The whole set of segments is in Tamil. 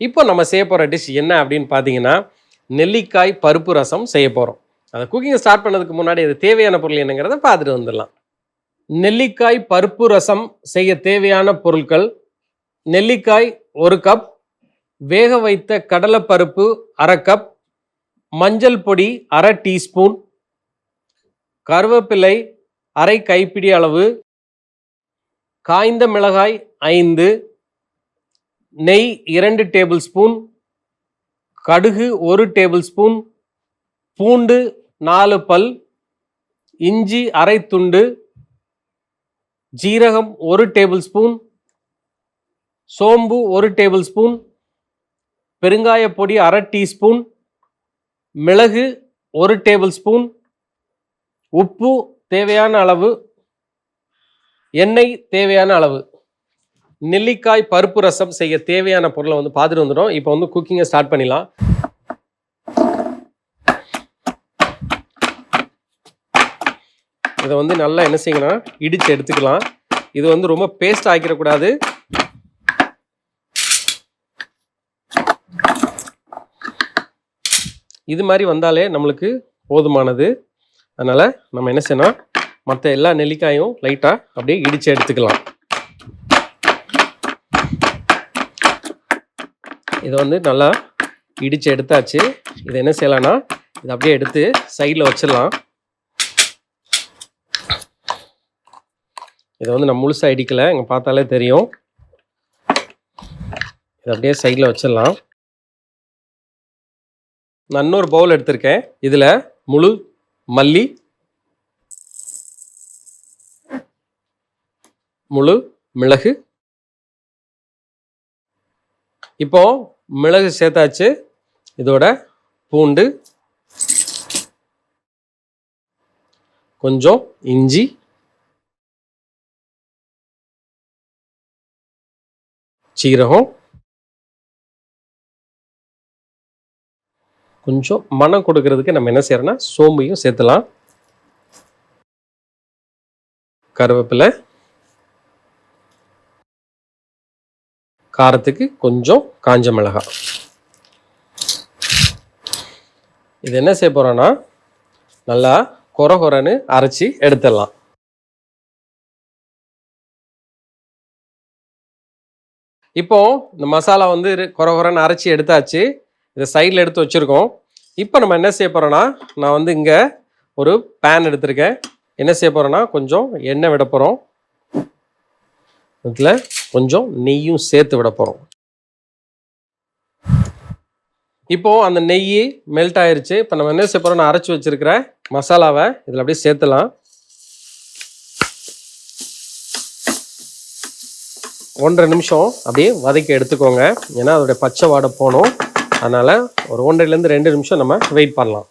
இப்போ நம்ம செய்ய போகிற டிஷ் என்ன அப்படின்னு பார்த்தீங்கன்னா நெல்லிக்காய் பருப்பு ரசம் செய்ய போகிறோம் அதை குக்கிங் ஸ்டார்ட் பண்ணதுக்கு முன்னாடி அது தேவையான பொருள் என்னங்கிறத பார்த்துட்டு வந்துடலாம். நெல்லிக்காய் பருப்பு ரசம் செய்ய தேவையான பொருட்கள் நெல்லிக்காய் ஒரு கப் வேக வைத்த கடலைப்பருப்பு அரை கப் மஞ்சள் பொடி அரை டீஸ்பூன் கருவேப்பிலை அரை கைப்பிடி அளவு காய்ந்த மிளகாய் ஐந்து நெய் இரண்டு டேபிள் ஸ்பூன் கடுகு ஒரு டேபிள் ஸ்பூன் பூண்டு நாலு பல் இஞ்சி அரை துண்டு ஜீரகம் ஒரு டேபிள் ஸ்பூன் சோம்பு ஒரு டேபிள் ஸ்பூன் பெருங்காய பொடி அரை டீஸ்பூன் மிளகு ஒரு டேபிள் ஸ்பூன் உப்பு தேவையான அளவு எண்ணெய் தேவையான அளவு. நெல்லிக்காய் பருப்பு ரசம் செய்ய தேவையான பொருளை வந்து பார்த்துட்டு வந்துடும் இப்போ வந்து குக்கிங்கை ஸ்டார்ட் பண்ணிடலாம். இதை வந்து நல்லா என்ன செய்யணும்னா இடித்து எடுத்துக்கலாம். இது வந்து ரொம்ப பேஸ்ட் ஆக்கிடக்கூடாது. இது மாதிரி வந்தாலே நம்மளுக்கு போதுமானது. அதனால் நம்ம என்ன செய்யணும் மற்ற எல்லா நெல்லிக்காயும் லைட்டாக அப்படியே இடித்து எடுத்துக்கலாம். இதை வந்து நல்லா இடித்து எடுத்தாச்சு. இதை என்ன செய்யலான்னா இதை அப்படியே எடுத்து சைடில் வச்சிடலாம். இதை வந்து நான் முழுசாக இடிக்கலை. இங்கே பார்த்தாலே தெரியும். இதை அப்படியே சைடில் வச்சிடலாம். நான் இன்னொரு பவுல் எடுத்திருக்கேன். இதில் முழு மல்லி முழு மிளகு. இப்போ மிளகு சேர்த்தாச்சு. இதோட பூண்டு. கொஞ்சம் இஞ்சி. சீரகம். கொஞ்சம் மனம் கொடுக்கறதுக்கு நம்ம என்ன செய்யறோம்னா சோம்பையும் சேர்த்துலாம். கருவேப்பிலை. காரத்துக்கு கொஞ்சம் காஞ்ச மிளகாய் இது என்ன செய்ய போகிறோன்னா நல்லா கொர கொரன்னு அரைச்சி எடுத்துடலாம். இப்போ இந்த மசாலா வந்து கொர கொரன்னு அரைச்சி எடுத்தாச்சு. இதை சைடில் எடுத்து வச்சுருக்கோம். இப்போ நம்ம என்ன செய்ய போகிறோன்னா நான் வந்து இங்கே ஒரு பேன் எடுத்திருக்கேன். என்ன செய்ய போகிறோன்னா கொஞ்சம் எண்ணெய் விட போகிறோம் இதில் கொஞ்சம் நெய்யும் சேர்த்து விட போகிறோம் இப்போது அந்த நெய் மெல்ட் ஆயிருச்சு. இப்போ நம்ம என்ன செய்ய போகிறோம் நான் அரைச்சி வச்சுருக்கிற மசாலாவை இதில் அப்படியே சேர்த்துலாம். ஒன்றரை நிமிஷம் அப்படியே வதக்கி எடுத்துக்கோங்க. ஏன்னா அதோடைய பச்சை வாடை போகணும். அதனால் ஒரு ஒன்றரைலேருந்து ரெண்டு நிமிஷம் நம்ம வெயிட் பண்ணலாம்.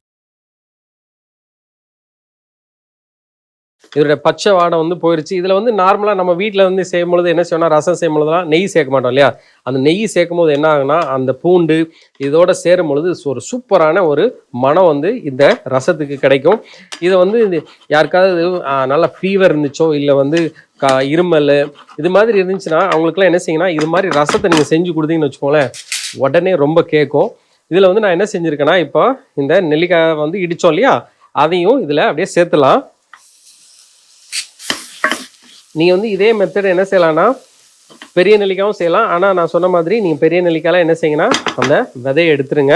இதோட பச்சை வாடை வந்து போயிடுச்சு இதில் வந்து நார்மலாக நம்ம வீட்டில் வந்து செய்யும் பொழுது என்ன செய்யணும் ரசம் செய்யும் பொழுதுலாம் நெய் சேர்க்க மாட்டோம் இல்லையா? அந்த நெய் சேர்க்கும் போது என்ன ஆகுனா அந்த பூண்டு இதோட சேரும் பொழுது ஒரு சூப்பரான ஒரு மனம் வந்து இந்த ரசத்துக்கு கிடைக்கும். இதை வந்து இது யாருக்காவது நல்லா நல்ல ஃபீவர் இருந்துச்சோ இல்லை வந்து கா இருமல் இது மாதிரி இருந்துச்சுன்னா அவங்களுக்குலாம் என்ன செய்யணும் இது மாதிரி ரசத்தை நீங்கள் செஞ்சு கொடுத்தீங்கன்னு வச்சுக்கோங்களேன் உடனே ரொம்ப கேட்கும். இதில் வந்து நான் என்ன செஞ்சுருக்கேன்னா இப்போ இந்த நெல்லிக்காய் வந்து இடித்தோம் இல்லையா? அதையும் இதில் அப்படியே சேர்த்துலாம் நீங்கள் வந்து இதே மெத்தட் என்ன செய்யலாம்னா பெரிய நெல்லிக்காயும் செய்யலாம். ஆனால் நான் சொன்ன மாதிரி நீங்கள் பெரிய நெல்லிக்காயெலாம் என்ன செய்யுங்கன்னா அந்த விதையை எடுத்துருங்க.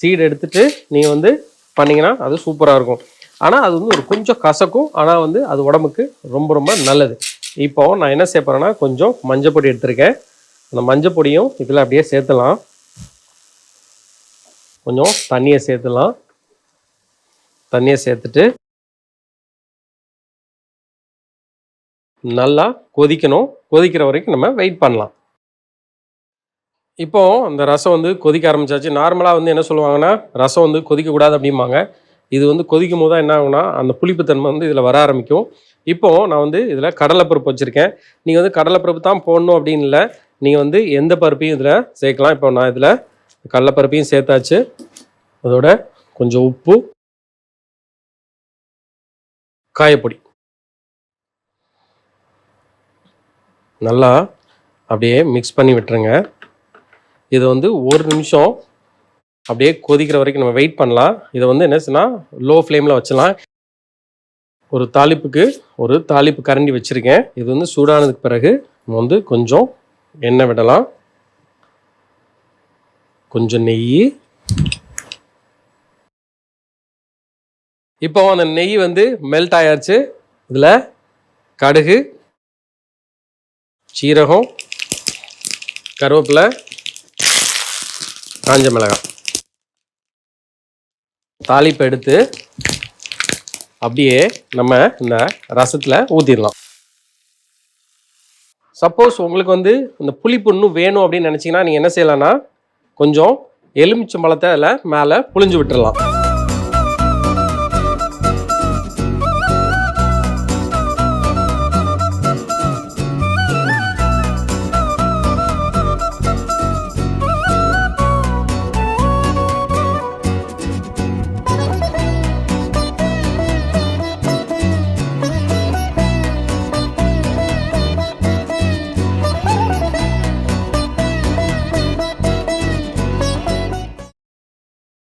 சீடு எடுத்துட்டு நீங்கள் வந்து பண்ணிங்கன்னா அது சூப்பராக இருக்கும். ஆனால் அது வந்து ஒரு கொஞ்சம் கசக்கும். ஆனால் வந்து அது உடம்புக்கு ரொம்ப ரொம்ப நல்லது. இப்போ நான் என்ன செய்ய போகிறேன்னா கொஞ்சம் மஞ்சள் பொடி எடுத்திருக்கேன். அந்த மஞ்சள் பொடியும் இதில் அப்படியே சேர்த்துலாம். கொஞ்சம் தண்ணியை சேர்த்துலாம். தண்ணியை சேர்த்துட்டு நல்லா கொதிக்கணும். கொதிக்கிற வரைக்கும் நம்ம வெயிட் பண்ணலாம். இப்போ அந்த ரசம் வந்து கொதிக்க ஆரம்பிச்சாச்சு. நார்மலாக வந்து என்ன சொல்லுவாங்கன்னா ரசம் வந்து கொதிக்கக்கூடாது அப்படிம்பாங்க. இது வந்து கொதிக்கும் போது தான் என்ன ஆகுனா அந்த புளிப்புத்தன்மை வந்து இதில் வர ஆரம்பிக்கும். இப்போ நான் வந்து இதில் கடலைப்பருப்பு வச்சுருக்கேன். நீங்கள் வந்து கடலைப்பருப்பு தான் போடணும் அப்படின்னு இல்லை. நீங்கள் வந்து எந்த பருப்பையும் இதில் சேர்க்கலாம். இப்போ நான் இதில் கடலைப்பருப்பையும் சேர்த்தாச்சு. அதோட கொஞ்சம் உப்பு காயப்பொடி. நல்லா அப்படியே மிக்ஸ் பண்ணி விட்டுருங்க. இது வந்து ஒரு நிமிஷம் அப்படியே கொதிக்கிற வரைக்கும் நம்ம வெயிட் பண்ணலாம். இதை வந்து என்ன சொன்னால் லோ ஃப்ளேமில் வச்சலாம் ஒரு தாளிப்புக்கு ஒரு தாளிப்பு கரண்டி வச்சுருக்கேன். இது வந்து சூடானதுக்கு பிறகு நம்ம வந்து கொஞ்சம் எண்ணெய் விடலாம். கொஞ்சம் நெய். இப்போ அந்த நெய் வந்து மெல்ட் ஆயாச்சு. இதில் கடுகு சீரகம் கருவேப்பிலை காஞ்ச மிளகாய். தாளிப்பு எடுத்து அப்படியே நம்ம இந்த ரசத்தில் ஊற்றிடலாம் சப்போஸ் உங்களுக்கு வந்து இந்த புளிப்பு இன்னும் வேணும் அப்படின்னு நினச்சிங்கன்னா நீங்கள் என்ன செய்யலாம்னா கொஞ்சம் எலுமிச்சம்பழத்தை அதில் மேலே புழிஞ்சு விட்டுடலாம்